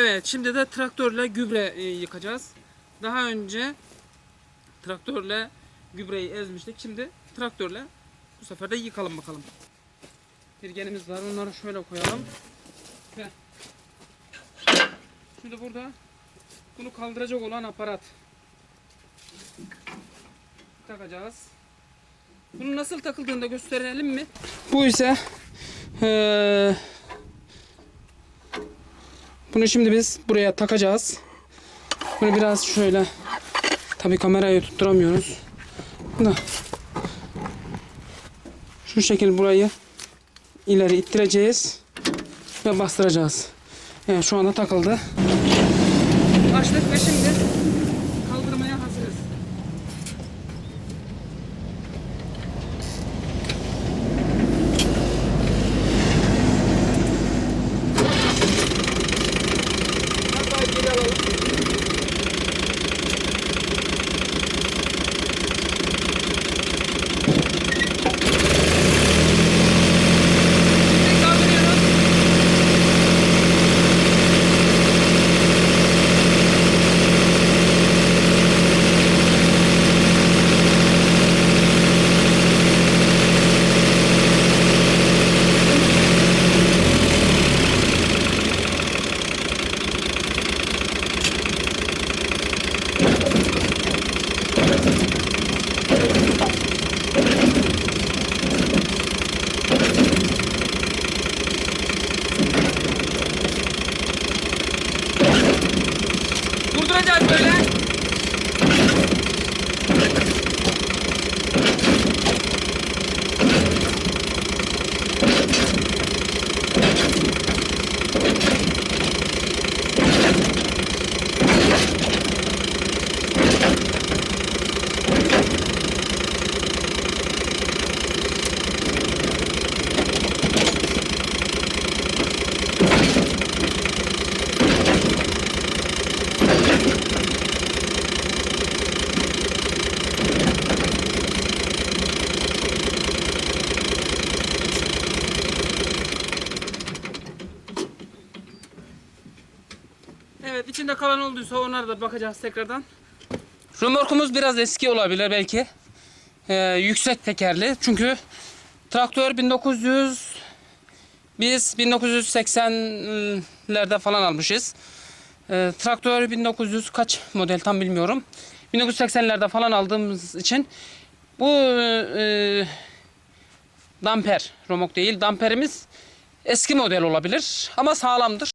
Evet şimdi de traktörle gübre e, yıkacağız. Daha önce traktörle gübreyi ezmiştik. Şimdi traktörle bu sefer de yıkalım bakalım. Pirgenimiz var. Onları şöyle koyalım. Ve şimdi burada bunu kaldıracak olan aparat takacağız. Bunun nasıl takıldığını da gösterelim mi? Bu ise eee, bunu şimdi biz buraya takacağız. Bunu biraz şöyle tabi kamerayı tutturamıyoruz. Da şu şekil burayı ileri ittireceğiz ve bastıracağız. Evet şu anda takıldı. Açtık ve şimdi Black Evet içinde kalan olduysa onlara da bakacağız tekrardan. Römorkumuz biraz eski olabilir belki. Ee, yüksek tekerli. Çünkü traktör 1900 biz 1980'lerde falan almışız. Ee, traktör 1900 kaç model tam bilmiyorum. 1980'lerde falan aldığımız için bu e, damper, romok değil damperimiz eski model olabilir ama sağlamdır.